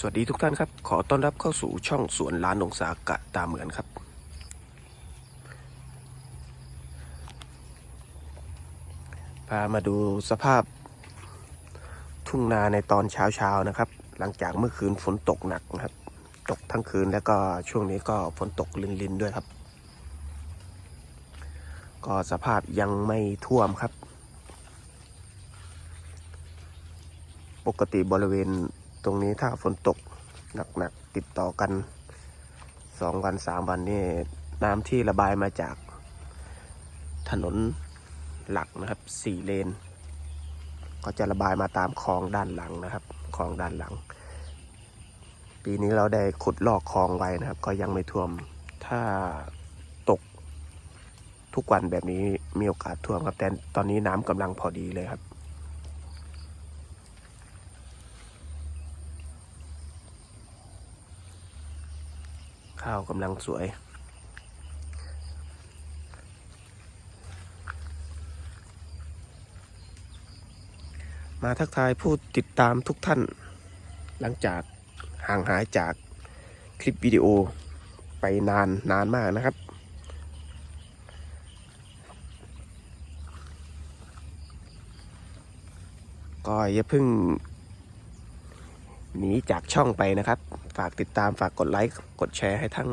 สวัสดีทุกท่านครับ ขอต้อนรับเข้าสู่ช่องสวนล้านองศากะตาเหมือนครับ พามาดูสภาพทุ่งนาในตอนเช้าๆนะครับ หลังจากเมื่อคืนฝนตกหนักนะครับ ตกทั้งคืนแล้วก็ช่วงนี้ก็ฝนตกลินๆด้วยครับ ก็สภาพยังไม่ท่วมครับ ปกติบริเวณ ตรงนี้ถ้าฝนตกหนักๆติดต่อกันสองวันสามวันนี่น้ำที่ระบายมาจากถนนหลักนะครับสี่เลน ก็จะระบายมาตามคลองด้านหลังนะครับคลองด้านหลัง ปีนี้เราได้ขุดลอกคลองไว้นะครับ ก็ยังไม่ท่วมถ้าตกทุกวันแบบนี้มีโอกาสท่วมครับแต่ตอนนี้น้ำกำลังพอดีเลยครับ ข้าวกำลังสวย มาทักทายผู้ติดตามทุกท่าน หลังจากห่างหายจากคลิปวิดีโอไปนานนานมากนะครับ ก็อย่าเพิ่งหนีจากช่องไปนะครับ ฝากติดตามฝากกดไลค์กดแชร์ให้ทั้ง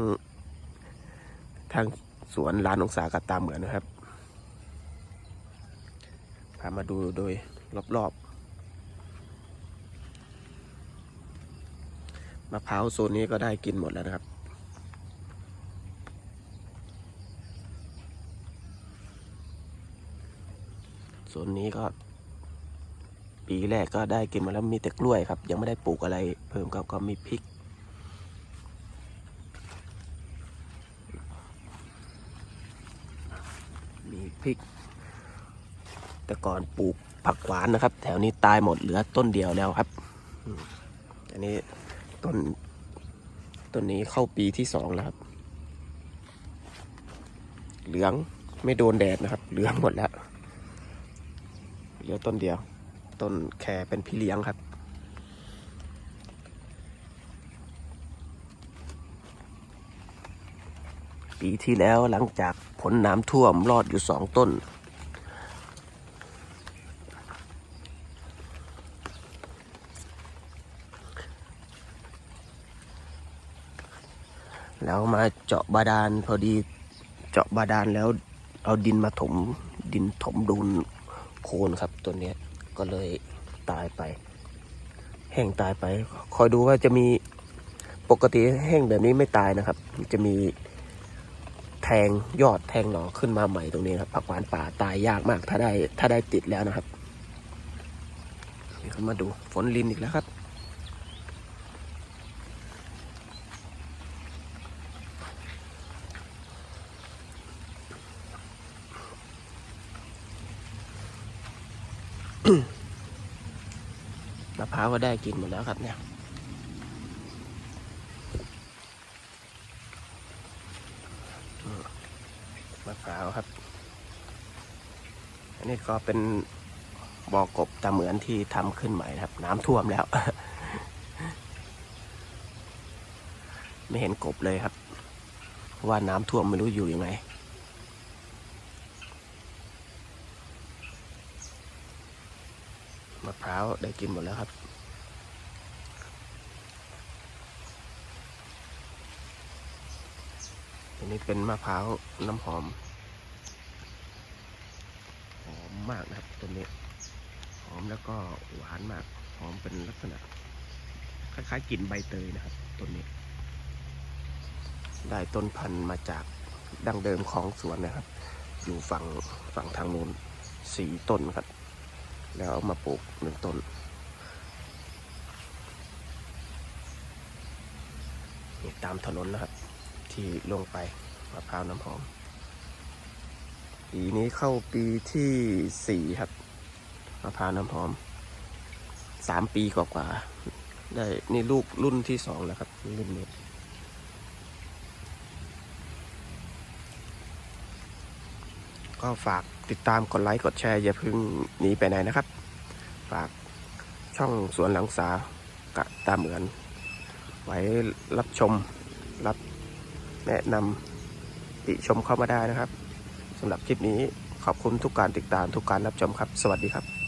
ทางสวนลานองศากับตามเหมือนนะครับพามาดูโดยรอบๆมะพร้าวโซนนี้ก็ได้กินหมดแล้วนะครับโซนนี้ก็ ปีแรกก็ได้กินมาแล้วมีแต่กล้วยครับ ยังไม่ได้ปลูกอะไร เพิ่มก็ก็มีพริก มีพริก แต่ก่อนปลูกผักหวานนะครับ แถวนี้ตายหมดเหลือต้นเดียวแล้วครับอันนี้ต้นต้นนี้เข้าปีที่สองแล้วครับ เหลืองไม่โดนแดดนะครับ เหลืองหมดแล้ว เหลือต้นเดียว ต้นแครเป็นพี่เลี้ยงครับ ปีที่แล้วหลังจากผลน้ำท่วมรอดอยู่สองต้น แล้วมาเจาะบาดาลพอดีเจาะบาดาลแล้วเอาดินมาถมดินถมดูนโคนครับตัวเนี้ยก็เลยตายไป แห้งตายไป คอยดูว่าจะมีปกติแห้งแบบนี้ไม่ตายนะครับ จะมี แทงยอดแทงหน่อขึ้นมาใหม่ตรงนี้ครับผักหวานป่าตายยากมาก ถ้าได้ถ้าได้ติดแล้วนะครับนี่ครับมาดูฝนลินอีกแล้วครับมะพร้าวก็ได้กินหมดแล้วครับเนี่ย มะพร้าวครับ อันนี้ก็เป็นบ่อกบตาเหมือนที่ทำขึ้นใหม่ครับ น้ำท่วมแล้ว ไม่เห็นกบเลยครับเพราะว่าน้ำท่วมไม่รู้อยู่ยังไงมะพร้าวได้กินหมดแล้วครับ อันนี้เป็นมะพร้าวน้ำหอม หอมมากนะครับตัวนี้ หอมแล้วก็หวานมาก หอมเป็นลักษณะ คล้ายๆกลิ่นใบเตยนะครับต้นนี้ ได้ต้นพันธุ์มาจากดั้งเดิมของสวนนะครับ อยู่ฝั่งฝั่งทางนู้นสีต้นครับ แล้วเอามาปลูกหนึ่งต้นนี่ตามถนนนะครับ ที่ลงไปมะพร้าวน้ำหอม ปีนี้เข้าปีที่สี่ครับมะพร้าวน้ำหอมสามปีกว่าๆได้นี่ลูกรุ่นที่สองแล้วครับรุ่นนี้ก็ฝากติดตามกดไลค์กดแชร์อย่าเพิ่งหนีไปไหนนะครับ ฝากช่องสวนหลังสากะตาเหมือน ไว้รับชมรับ แนะนำติชมเข้ามาได้นะครับสำหรับคลิปนี้ขอบคุณทุกการติดตามทุกการรับชมครับ สวัสดีครับ